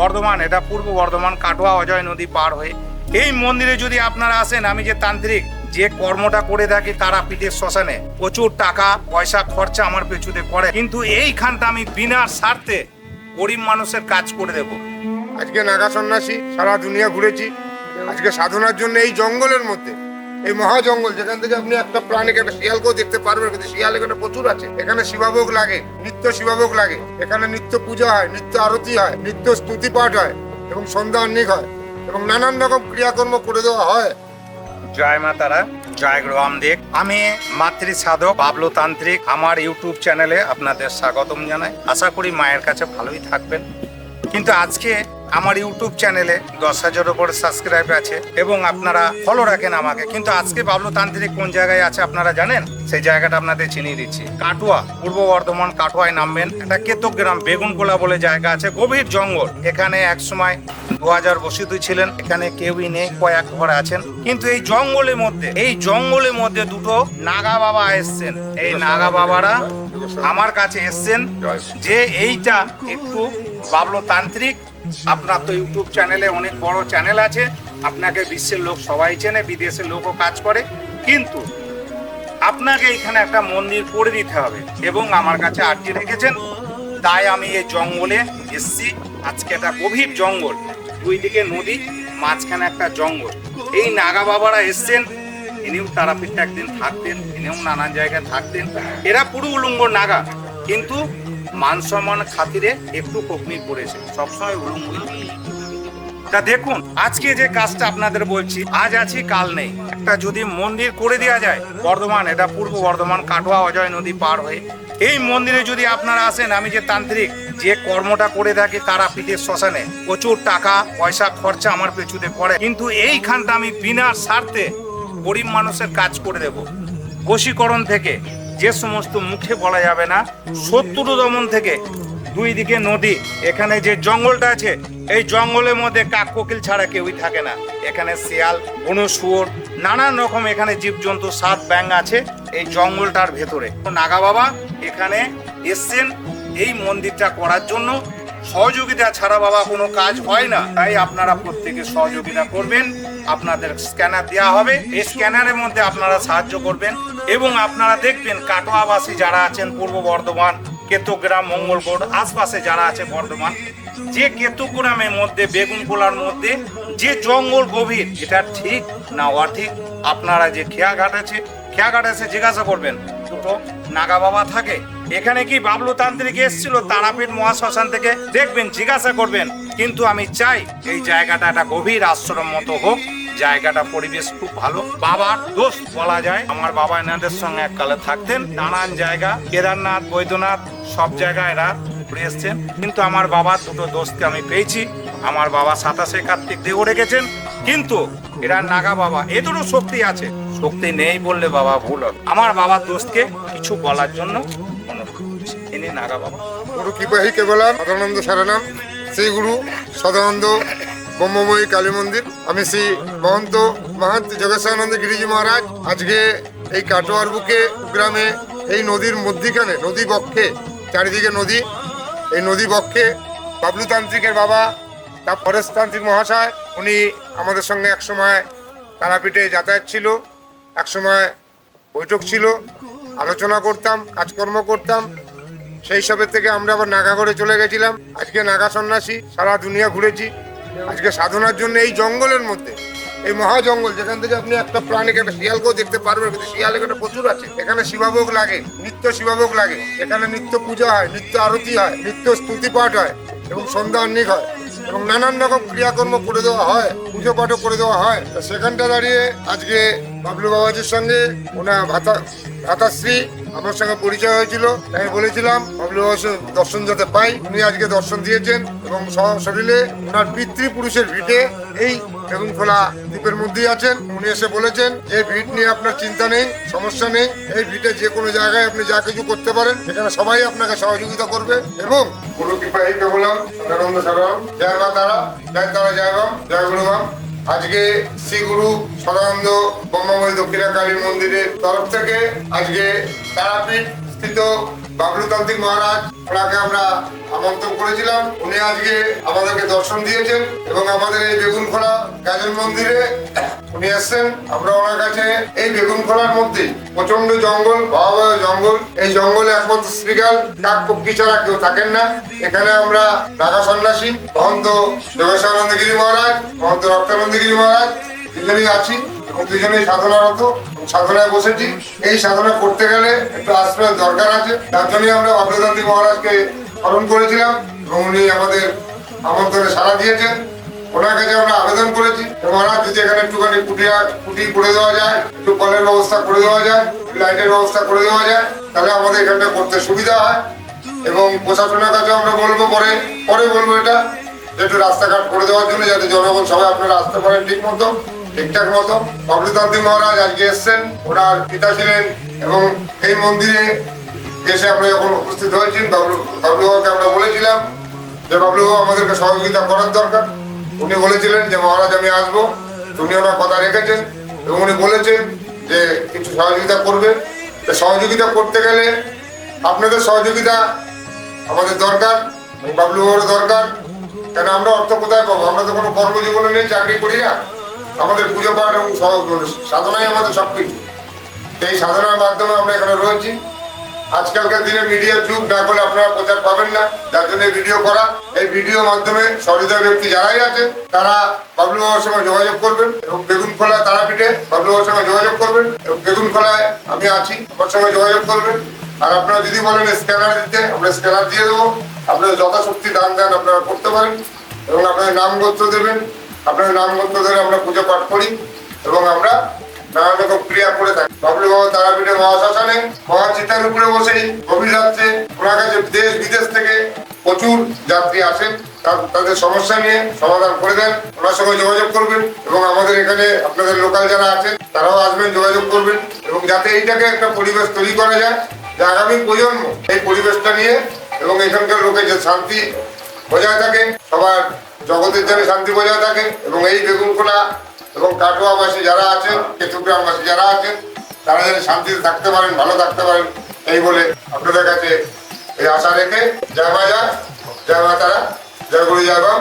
বর্ধমান, এটা পূর্ব বর্ধমান, কাটোয়া, অজয় নদী পার হয়ে। এই মন্দিরে যদি আপনারা আসেন, আমি যে তান্ত্রিক, যে কর্মটা করে থাকি তারা পিঠের শ্মশানে। প্রচুর টাকা, পয়সা, খরচা আমার পেছুতে করে কিন্তু এইখানটা আমি বিনা স্বার্থে গরিব মানুষের কাজ করে দেবো। আজকে নাগা সন্ন্যাসী, সারা দুনিয়া ঘুরেছি। আজকে সাধনার জন্য এই জঙ্গলের মধ্যে। এই মহা জঙ্গল যেখান থেকে আপনি একটা প্রাণীকে একটা শিয়ালকেও দেখতে পারবেন, কিন্তু শিয়াল এখানে প্রচুর আছে। এখানে শিবাভোগ লাগে, নিত্য শিবাভোগ লাগে। এখানে নিত্য পূজা হয়, নিত্য আরতি হয়, নিত্য স্তুতি পাঠ হয়, এবং সন্ধ্যা অন্নিক হয়, এবং নানান রকম ক্রিয়াকর্ম করে দেওয়া হয়। জয় মা তারা, জয় রামদেব। আমি মাতৃ সাধক, বাবলু তান্ত্রিক। আমার ইউটিউব চ্যানেলে আপনাদের স্বাগতম জানাই। আশা করি মায়ের কাছে ভালোই থাকবেন। কিন্তু আজকে আমার ইউটিউব চ্যানেলে দশ হাজার উপর সাবস্ক্রাইব আছে এবং আপনারা ফলো রাখেন আমাকে। কিন্তু আজকে বাবলু তান্ত্রিক কোন জায়গায় আছে আপনারা জানেন? সেই জায়গাটা আপনাদের চিনিয়ে দিচ্ছি। কাটুয়া, পূর্ব বর্ধমান কাটুয়ায় নামবেন। একটা কেতক গ্রাম বেগুনকোলা বলে জায়গা আছে, গভীর জঙ্গল। এখানে এক সময় দু হাজার বসিত ছিলেন, এখানে কেউই নেই, কয়েক ঘর আছেন। কিন্তু এই জঙ্গলের মধ্যে, এই জঙ্গলের মধ্যে দুটো নাগা বাবা এসছেন। এই নাগা বাবারা আমার কাছে এসছেন যে এইটা একটু বাবলো তান্ত্রিক। আপনার তো ইউটিউব চ্যানেলে অনেক বড় চ্যানেল আছে। আপনাকে বিশ্বের লোক সবাই চেনে, বিদেশের লোকও কাজ করে। কিন্তু আপনাকে এখানে একটা মন্দির করে দিতে হবে এবং আমার কাছে আর্জি রেখেছেন। তাই আমি এই জঙ্গলে এসছি। আজকে একটা গভীর জঙ্গল, দুই দিকে নদী, মাঝখানে একটা জঙ্গল। এই নাগা বাবারা এসছেন, ইনিও তারাপীঠটা একদিন থাকতেন, ইনিও নানান জায়গায় থাকতেন। এরা পুরো উলুঙ্গ নাগা, কিন্তু মান সম্মান খাতিরে একটু ককনি পড়েছে সবসময় উলঙ্গ তা দেখুন, আজকে যে কাজটা আপনাদের বলছি, আজ আছি, কাল নেই। একটা যদি মন্দির করে দেওয়া যায়, বর্ধমান, এটা পূর্ব বর্ধমান, কাটোয়া, অজয় নদী পার হয়ে। এই মন্দিরে যদি আপনারা আসেন, আমি যে তান্ত্রিক, যে কর্মটা করে থাকি তারা পিঠের শ্মশানে। প্রচুর টাকা, পয়সা, খরচা আমার পেছুতে পড়ে। কিন্তু এইখানটা আমি বিনা স্বার্থে গরিব মানুষের কাজ করে দেব। বশীকরণ থেকে যে সমস্ত মুখে বলা যাবে না শত্রু দমন থেকে দুই দিকে নদী, এখানে যে জঙ্গলটা আছে, এই জঙ্গলের মধ্যে কাক কোকিল ছাড়া কেউই থাকে না। এখানে শিয়াল, বন শুয়োর, নানান রকম এখানে জীবজন্তু, সাত ব্যাং আছে এই জঙ্গলটার ভেতরে। নাগা বাবা এখানে এসছেন এই মন্দিরটা করার জন্য। সহযোগিতা ছাড়া বাবা কোনো কাজ হয় না। তাই আপনারা প্রত্যেকে সহযোগিতা করবেন। আপনাদের স্ক্যানার দেওয়া হবে। এই স্ক্যানারের মধ্যে আপনারা সাহায্য করবেন এবং আপনারা দেখবেন কাটোয়াবাসী যারা আছেন পূর্ব বর্ধমান, কেতুগ্রাম মঙ্গলকোট আশপাশে যারা আছে বর্ধমান, যে কেতুগ্রামের মধ্যে বেগুনগোলার মধ্যে, যে জঙ্গল গভীর, এটা ঠিক না অঠিক? আপনারা যে খেয়াঘাট আছে, খেয়াঘাট এসে জিজ্ঞাসা করবেন, দুটো নাগা বাবা থাকে? এখানে কি বাবলু তান্ত্রিক এসেছিল তারাপীঠ মহাশ্মশান থেকে? দেখবেন, জিজ্ঞাসা করবেন, কিন্তু আমি চাই এই জায়গাটা একটা গভীর আশ্রম মতো হোক। জায়গাটা পরিবেশ খুব ভালো। বাবার দোষ বলা যায়। আমার বাবা এনাদের সঙ্গে এককালে থাকতেন। নানান জায়গা, কেদারনাথ, বৈদ্যনাথ, সব জায়গায় এরা ঘুরে এসছেন। কিন্তু আমার বাবার দুটো দোষকে আমি পেয়েছি। আমার বাবা সাতাশে কার্তিক দেহ রেখেছেন। কিন্তু এরা নাগা বাবা এদেরও শক্তি আছে। শক্তি নেই বললে বাবা ভুল আমার বাবার দোষকে কিছু বলার জন্য নাগা বাবা গুরু কৃপাহী কেবলাম সদানন্দ সারানাম। শ্রী গুরু সদানন্দ ব্রহ্মময়ী কালী মন্দির। আমি শ্রী মহন্ত মহান্ত যোগেশানন্দ গিরিজি মহারাজ। আজকে এই কাটোয়ার বুকে, গ্রামে, এই নদীর মধ্যিখানে, নদী বক্ষে, চারিদিকে নদী। এই নদী বক্ষে বাবলু তান্ত্রিকের বাবা তার ফরেস্ট তান্ত্রিক মহাশয়, উনি আমাদের সঙ্গে একসময় তারাপীঠে যাতায়াত ছিল, একসময় বৈঠক ছিল। আলোচনা করতাম, কাজকর্ম করতাম। সেই সবের থেকে আমরা আবার নাগাগড়ে চলে গেছিলাম। আজকে নাগা সন্ন্যাসী, সারা দুনিয়া ঘুরেছি। আজকে সাধনার জন্য এই জঙ্গলের মধ্যে, এই মহা জঙ্গল যেখান থেকে আপনি একটা প্রাণীকে একটা শিয়ালকেও দেখতে পারবেন, কিন্তু শিয়াল এখানে প্রচুর আছে। এখানে শিবাভোগ লাগে, নিত্য শিবাভোগ লাগে। এখানে নিত্য পূজা হয়, নিত্য আরতি হয়, নিত্য স্তুতি পাঠ হয় এবং সন্ধ্যা অন্নিক হয় এবং নানান রকম ক্রিয়াকর্ম করে দেওয়া হয়, পুজো পাঠও করে দেওয়া হয়। সেখানটা দাঁড়িয়ে আজকে বাবলু বাবাজির সঙ্গে ওনার ভাতা ভাতাশ্রী আমার সঙ্গে পরিচয় হয়েছিল আমি বলেছিলাম দর্শন যাতে পাই, উনি আজকে দর্শন দিয়েছেন এবং শরীরে ওনার পিতৃপুরুষের ভিটে এই বেগুনখোলা দ্বীপের মধ্যেই আছেন। উনি এসে বলেছেন, এই ভিট নিয়ে আপনার চিন্তা নেই, সমস্যা নেই। এই ভিটে যে কোনো জায়গায় আপনি যা কিছু করতে পারেন এখানে সবাই আপনাকে সহযোগিতা করবে এবং গুরু কৃপা এই জয় মা তারা, জয় তারা, জয় বাম, জয় গুরু বাম। আজকে শ্রী গুরু সদানন্দ দক্ষিণা কালী মন্দিরের তরফ থেকে আজকে তারাপীঠ স্থিত বাবলু তান্ত্রিক মহারাজ, ওনাকে আমরা আমন্ত্রণ করেছিলাম। উনি আজকে আমাদেরকে দর্শন দিয়েছেন এবং আমাদের এই বেগুনখোলা গাজন মন্দিরে উনি আসছেন আমরা ওনার কাছে এই বেগুনখোলার মধ্যে প্রচণ্ড জঙ্গল, ভয়াবহ জঙ্গল, এই জঙ্গলে একমাত্র শ্রীকাল কাক পক্ষী ছাড়া কেউ থাকেন না। এখানে আমরা ঢাকা সন্ন্যাসী, মহন্ত যোগেশানন্দ গিরি মহারাজ, মহন্ত রক্তানন্দ গিরি মহারাজ এখানেই আছি। দুজনেই সাধনারত সাধনায় বসেছি। এই সাধনা করতে গেলে একটু আশ্রয়ের দরকার আছে। তার জন্যই আমরা অগ্রদান্তি মহারাজকে স্মরণ করেছিলাম এবং উনি আমাদের আমন্ত্রণে সাড়া দিয়েছেন। ওনার কাছে আমরা আবেদন করেছি মহারাজ যদি এখানে একটুখানি কুটিয়া, কুটি করে দেওয়া যায়, একটু কলের ব্যবস্থা করে দেওয়া যায় লাইটের ব্যবস্থা করে দেওয়া যায়, তাহলে আমাদের এখানটা করতে সুবিধা হয়। এবং প্রশাসনের কাছে আমরা বলব পরে পরে বলব এটা একটু রাস্তাঘাট করে দেওয়ার জন্য যাতে জনগণ সবাই আপনারা আসতে পারেন ঠিক মতো ঠিকঠাক মতো অমৃতান্তি মহারাজ আজকে এসছেন, ওনার পিতা ছিলেন এবং এই মন্দিরে এসে আমরা যখন উপস্থিত হয়েছেন বাবলু বাবলু বাবাকে আমরা বলেছিলাম যে বাবলু বাবা আমাদেরকে সহযোগিতা করার দরকার। উনি বলেছিলেন যে, মহারাজ, আমি আসব। উনি ওনার কথা রেখেছেন এবং উনি বলেছেন যে, কিছু সহযোগিতা করবে। সহযোগিতা করতে গেলে আপনাদের সহযোগিতা আমাদের দরকার বাবলু দরকার। কেন, আমরা অর্থ কোথায় পাবো? আমরা তো কোনো কর্মজীবনে নেই, চাকরি করি না। আমাদের পুজো পাঠ এবং সাধনাই আমাদের সব কিছু এই সাধনার মাধ্যমে আমরা এখানে রয়েছি। আজকালকার দিনে মিডিয়ার যুগ, না করলে আপনারা প্রচার পাবেন না। যার জন্য ভিডিও করা। এই ভিডিও মাধ্যমে সহৃদয় ব্যক্তি যারাই আছে, তারা বাবলু বাবার সঙ্গে যোগাযোগ করবেন। এবং বেগুন খোলা তারাপীঠে বাবলু বাবার সঙ্গে যোগাযোগ করবেন। এবং বেগুন খোলায় আমি আছি, আমার সঙ্গে যোগাযোগ করবেন। আর আপনারা যদি বলেন স্ক্যানার দিতে, আমরা স্ক্যানার দিয়ে দেবো। আপনারা যথাশক্তি দান দেন আপনারা করতে পারেন। এবং আপনাদের নাম গোত্র দেবেন। আপনাদের নাম গোত্র ধরে আমরা পুজো পাঠ করি এবং আমরা নানান রকম ক্রিয়া করে থাকি। বাবলু বাবা তারাপীঠে মহাশ্মশানে মহাচিতার উপরে বসেই গভীর রাত্রে ওনার কাছে দেশ বিদেশ থেকে প্রচুর যাত্রী আসেন। তাদের সমস্যা নিয়ে সমাধান করে দেন। ওনার সঙ্গে যোগাযোগ করবেন এবং আমাদের এখানে আপনাদের লোকাল যারা আছেন, তারাও আসবেন, যোগাযোগ করবেন এবং যাতে এইটাকে একটা পরিবেশ তৈরি করা যায়। যে আগামী প্রজন্ম এই পরিবেশটা নিয়ে এবং এখানকার লোকের যে শান্তি বজায় থাকে সবার জগতের যেন শান্তি বজায় থাকে এবং এই বেগুনখোলা এবং কাটোয়াবাসী যারা আছেন কেতুগ্রামবাসী যারা আছেন তারা যেন শান্তিতে থাকতে পারেন ভালো থাকতে পারেন এই বলে আপনাদের কাছে এই আশা রেখে জয় মা জয় জয় মা তারা জয় গুরু জয় বাম